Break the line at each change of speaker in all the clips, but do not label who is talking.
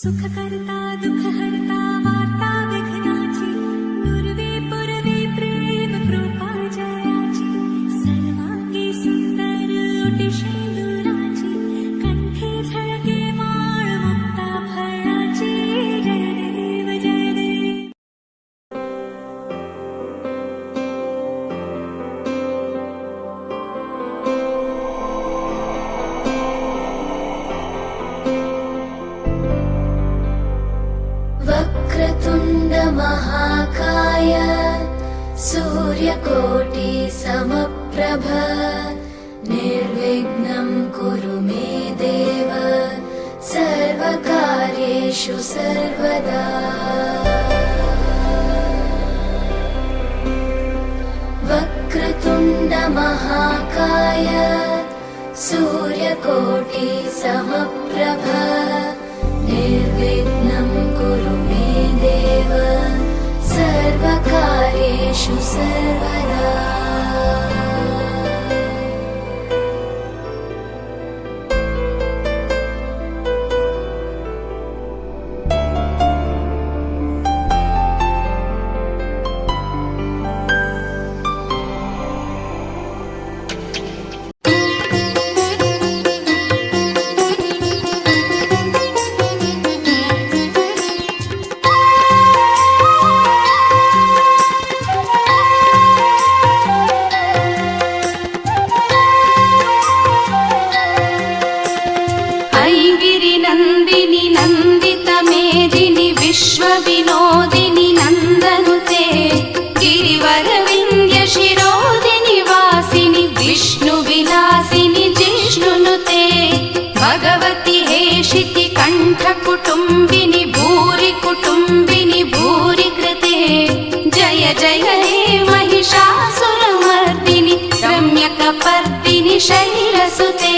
सुख करता दुख हरता कोटि समप्रभा निर्विघ्नं कुरु मे देव सर्वकार्येषु सर्वदा पर्दिनि शरीरसुते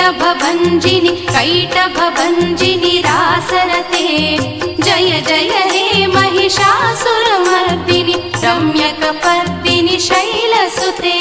कैटभभञ्जिनि कैटभभञ्जिनि रासरते जय जय हे महिषासुरमर्दिनि रम्यकपर्दिनि शैलसुते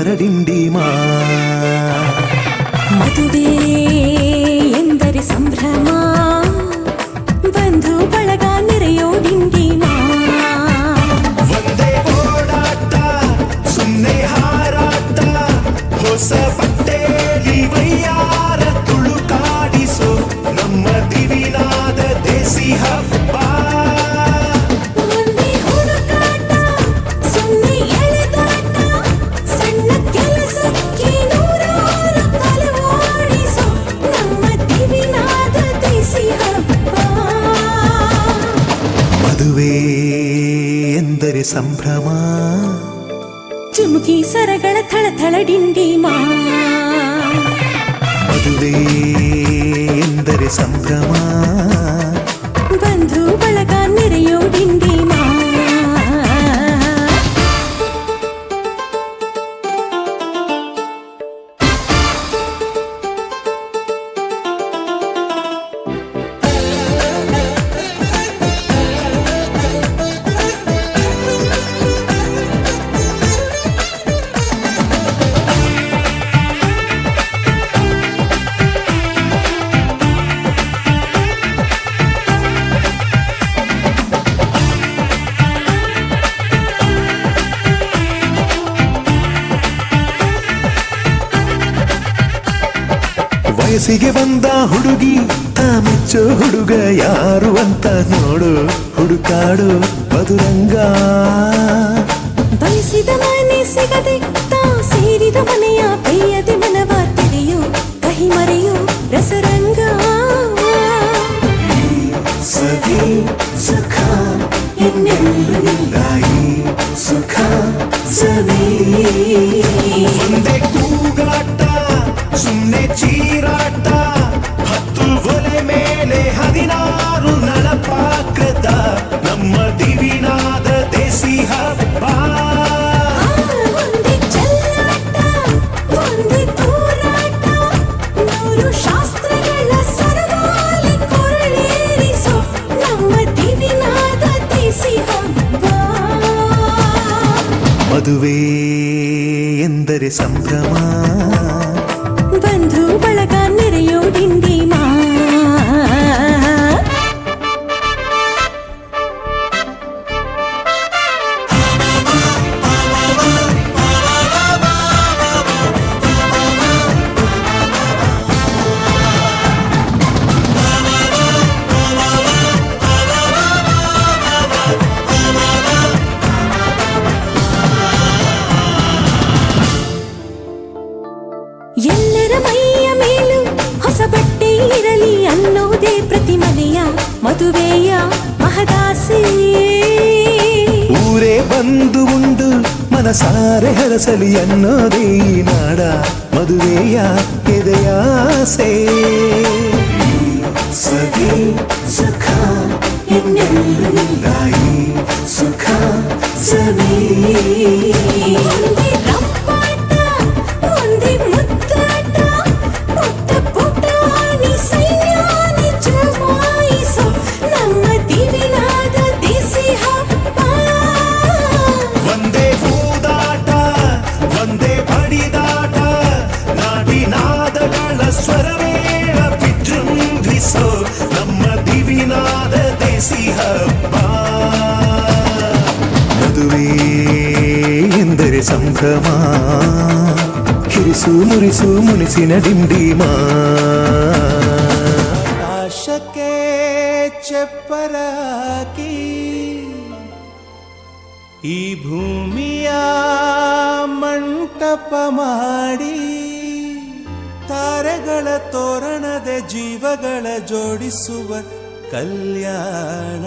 వరడిండి விடிந்தே ಸಿಗೆ ಬಂದ ಹುಡುಗಿ ತಾ ತಾಮೆಚ್ಚೋ ಹುಡುಗ ಯಾರು ಅಂತ ನೋಡು ಹುಡುಕಾಡು ಮಧುರಂಗ ಬಯಸಿದ ಮನೆ ಸಿಗದೆ ತಾ ಸೇರಿದ ಮನೆಯ ಬೇಯದೆ ಮನವ ಕಹಿ ಮರೆಯು ರಸರಂಗ ಸುಖ ಸುಖ ಸದಿ ಸುಮ್ಮನೆ ಚೀರಾಟ ಮೈಯ ಮೇಲು ಹೊಸ ಬಟ್ಟೆ ಇರಲಿ ಅನ್ನೋದೇ ಪ್ರತಿ ಮನೆಯ ಮದುವೆಯ ಮಹದಾಸೆ ಊರೇ ಬಂದು ಉಂಡು ಮನಸಾರೆ ಹರಸಲಿ ಅನ್ನೋದೇ ನಾಡ ಮದುವೆಯ ಎದೆಯಾಸೆ ಸದಿ ಸುಖ ಇನ್ನೆಲ್ಲ ಸುಖ ಸದಿ ಮದುವೆ ಎಂದರೆ ಸಂಭ್ರಮ ಕಿರಿಸು ಮುರಿಸು ಮುನಿಸಿನ ಡಿಂಡಿಮ ಆಶಕ್ಕೆ ಚಪ್ಪರಾಕಿ ಈ ಭೂಮಿಯ ಮಂಟಪ ಮಾಡಿ ತಾರೆಗಳ ತೋರಣದ ಜೀವಗಳ ಜೋಡಿಸುವ கல்யாண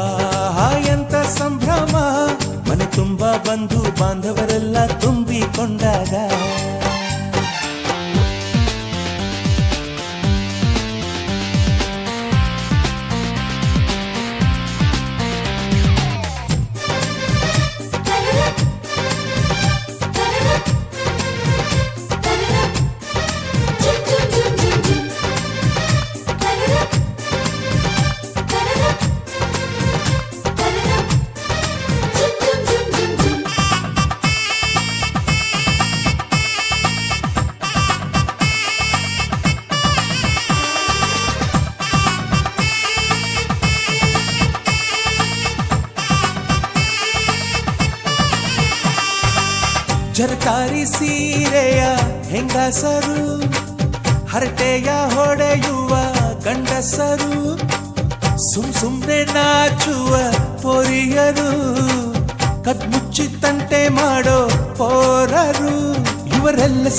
ಆಹಾ ಎಂತ ಸಂಭ್ರಮ ಮನೆ ತುಂಬಾ ಬಂಧು ಬಾಂಧವರೆಲ್ಲ ತುಂಬಿಕೊಂಡಾಗ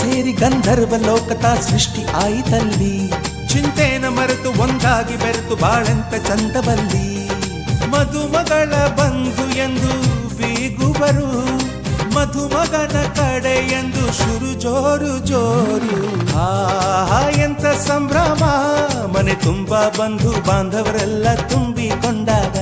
ಸೇರಿ ಗಂಧರ್ವ ಲೋಕತಾ ಸೃಷ್ಟಿ ಆಯಿತಲ್ಲಿ ಚಿಂತೆನ ಮರೆತು ಒಂದಾಗಿ ಬೆರೆತು ಬಾಳೆಂತ ಬಂದಿ ಮಧುಮಗಳ ಬಂಧು ಎಂದು ಬೀಗುವರು ಮಧುಮಗನ ಕಡೆ ಎಂದು ಶುರು ಜೋರು ಜೋರು ಆ ಎಂತ ಸಂಭ್ರಮ ಮನೆ ತುಂಬಾ ಬಂಧು ಬಾಂಧವರೆಲ್ಲ ತುಂಬಿಕೊಂಡಾಗ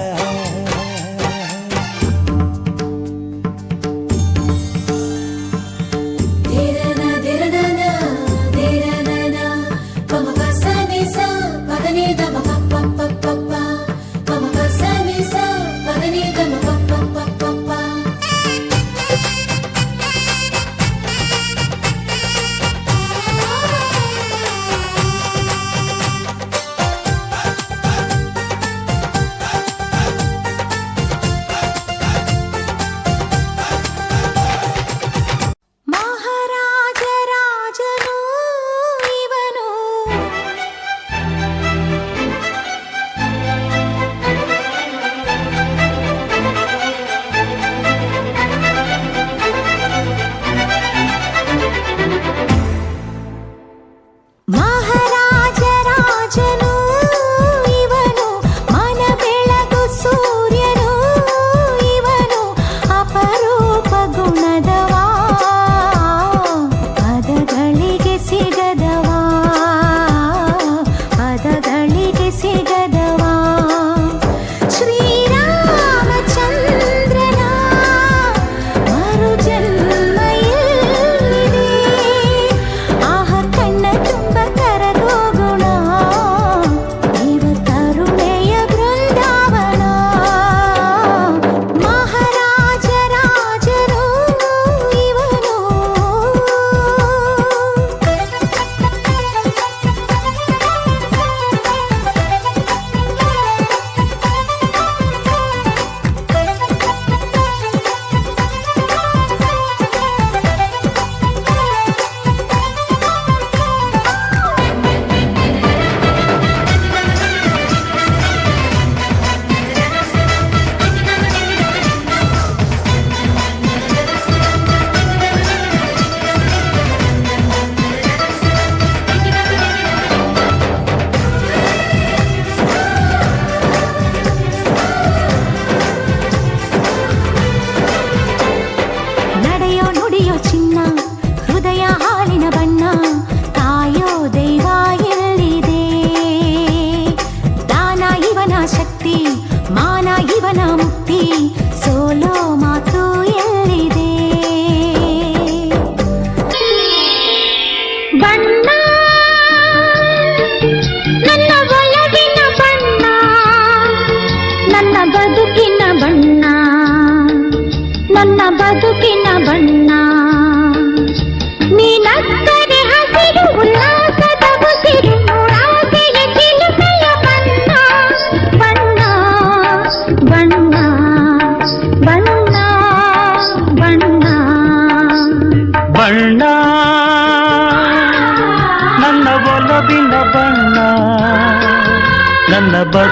ना सकती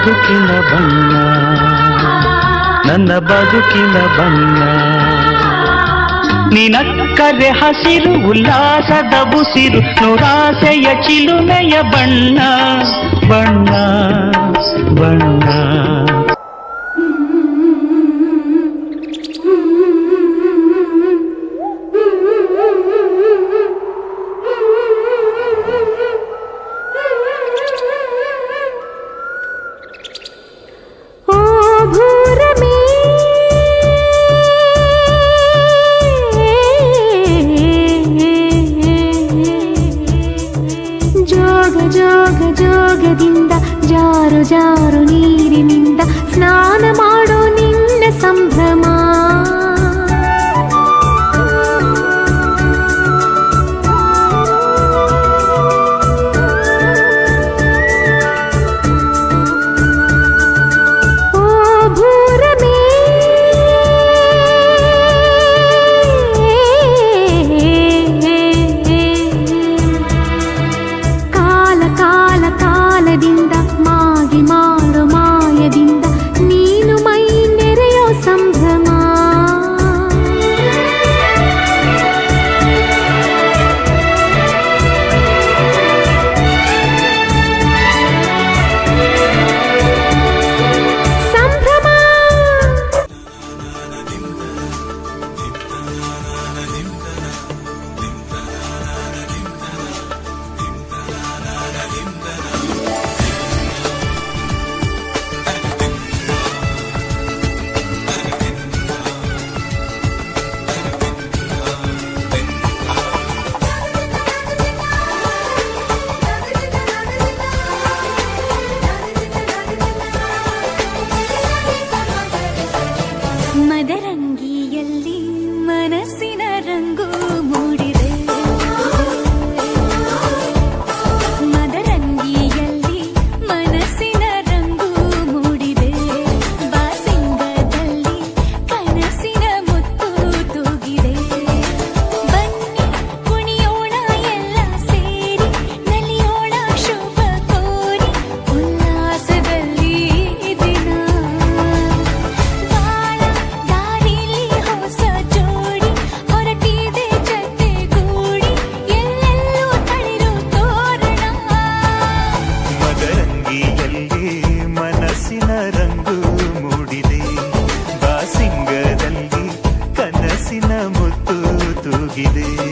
ಬದುಕಿನ ಬಣ್ಣ ನನ್ನ ಬದುಕಿನ ಬಣ್ಣ ನಿನಕ್ಕರೆ ಹಸಿರು ಉಲ್ಲಾಸದ ಬುಸಿರು ನುರಾಸೆಯ ಚಿಲುಮೆಯ ಬಣ್ಣ ಬಣ್ಣ ಬಣ್ಣ orchidee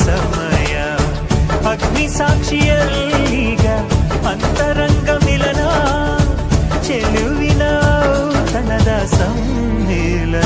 ಸಮಯ ಅಗ್ನಿ ಸಾಕ್ಷಿಯಲ್ಲೀಗ ಅಂತರಂಗ ಮಿಲನ ಚೆಲುವಿನ ಔತಣದ ಸಮ್ಮಿಲನ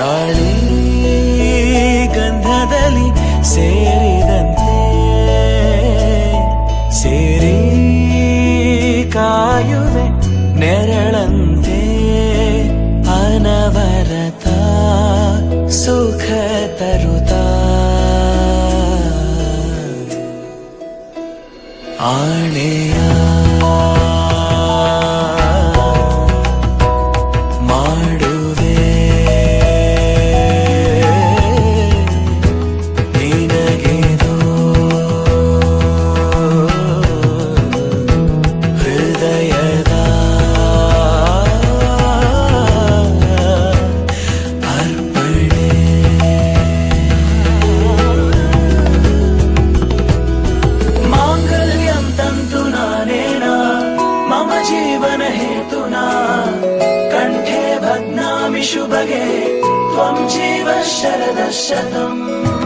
ಗಾಳಿ ಗಂಧದಲ್ಲಿ ಸೇರಿದಂತೆ ಸೇರಿ ಕಾಯುವೆ ನೆರಳಂತೆ ಅನವರತ ಸುಖ ತರುತ್ತ I भागे त्वं जीवशरदशतम्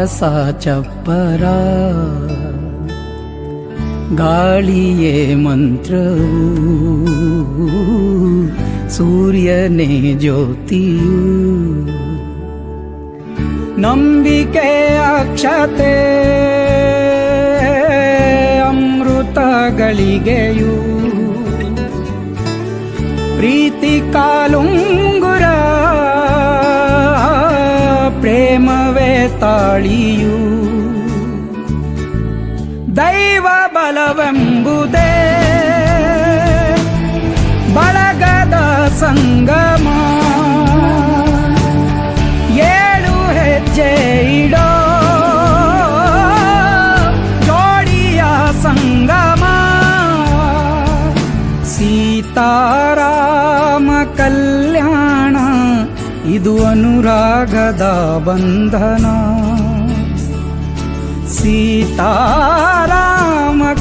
ರಸ ಗಾಳಿಯೇ ಮಂತ್ರವು ಸೂರ್ಯನೇ ಜ್ಯೋತಿಯು ನಂಬಿಕೆ ಅಕ್ಷತೆ ಅಮೃತಗಳಿಗೆಯೂ ಪ್ರೀತಿ ಕಾಲು ಬಳಿಯು ದೈವ ಬಲವೆಂಬುದೇ ಬಳಗದ ಸಂಗಮ ಏಳು ಹೆಜ್ಜೆ ಇಡೋ ಜೋಡಿಯ ಸಂಗಮ ಸೀತಾರಾಮ ಕಲ್ಯಾಣ ಇದು ಅನುರಾಗದ ಬಂಧನ ಸೀತಾರಾಮ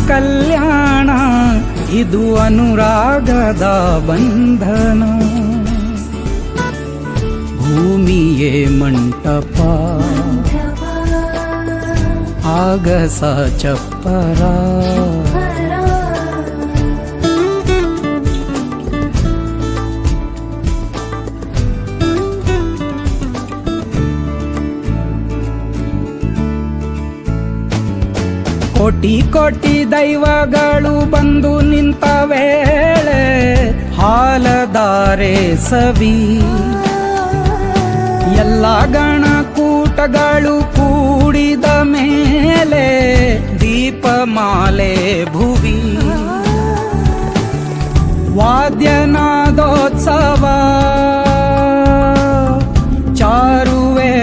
ಕಲ್ಯಾಣ ಇದು ಅನುರಾಗದ ಬಂಧನ ಭೂಮಿಯೇ ಮಂಟಪ ಆಗಸ ಚಪ್ಪರ ಕೋಟಿ ಕೋಟಿ ದೈವಗಳು ಬಂದು ನಿಂತ ವೇಳೆ ಹಾಲದಾರೆ ಸವಿ ಎಲ್ಲ ಗಣಕೂಟಗಳು ಕೂಡಿದ ಮೇಲೆ ದೀಪಮಾಲೆ ಭುವಿ ವಾದ್ಯನಾದೋತ್ಸವ ಚಾರುವೇದೋತ್ಸವ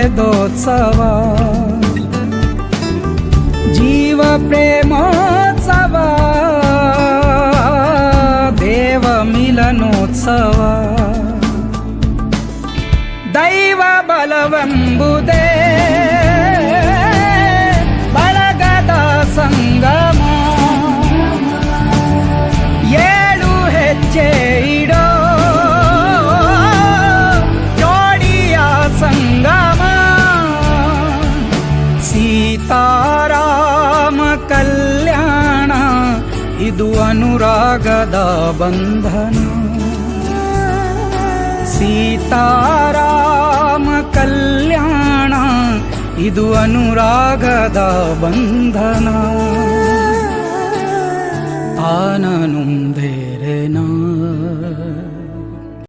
प्रेमोत्सव देव मिलनोत्सव ಮಗದ ಬಂಧನ ಸೀತಾರಾಮ ಕಲ್ಯಾಣ ಇದು ಅನುರಾಗದ ಬಂಧನ ಆನನುಂದೆ